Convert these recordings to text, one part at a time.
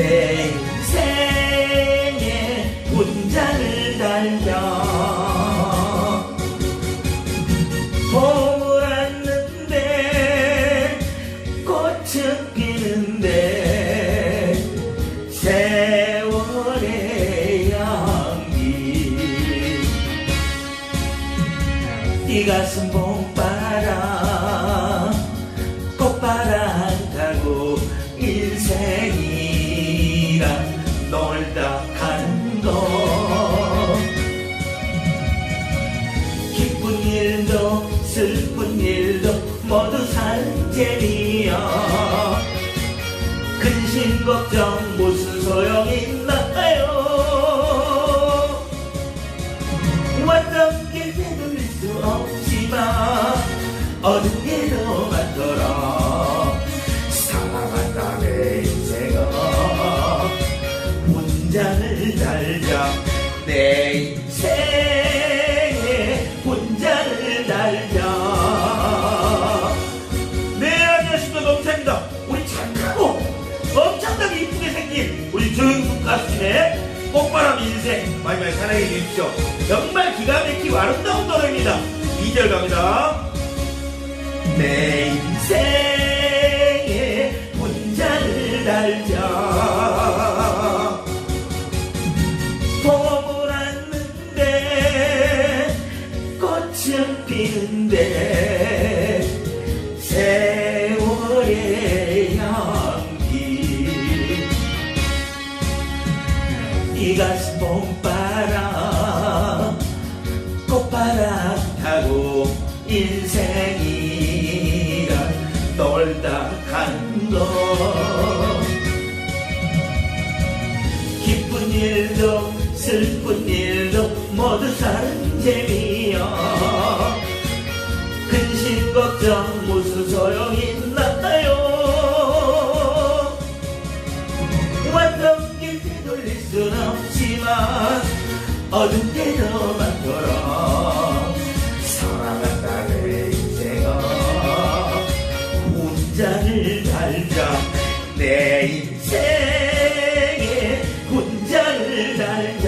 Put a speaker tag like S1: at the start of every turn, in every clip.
S1: 내 인생에 문자를 달려 봄을 왔는데 꽃은 피는데 세월의 향기 네 가슴 봄바람 모두 산재미야 근심 걱정 무슨 소용 있나요? 왔던 길 되돌릴 수 없지만 어둠에도 맞더라 사랑한다 내 인생아 문장을 달자 가수님의 꽃바람 인생. 많이 사랑해 주십시오. 정말 기가 막히고 아름다운 노래입니다. 2절 갑니다. 내 인생에 문장을 달자. 봄을 왔는데 꽃은 피는데 이 가슴 봄바람 꽃바람 타고 인생이란 놀다 가는 거. 기쁜 일도 슬픈 일도 모두 사는 재미야 어둠 때도 많더라 사랑한다 내 인생아 문장을 달자 내 인생에 문장을 달자.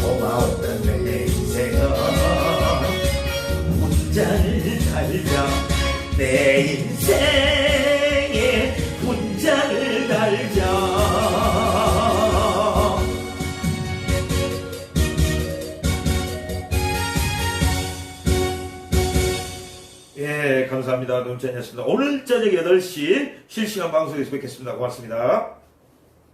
S1: 고마웠던 내 인생아 문장을 달자 내 인생 예, 감사합니다. 농찬이었습니다. 오늘 저녁 8시 실시간 방송에서 뵙겠습니다. 고맙습니다.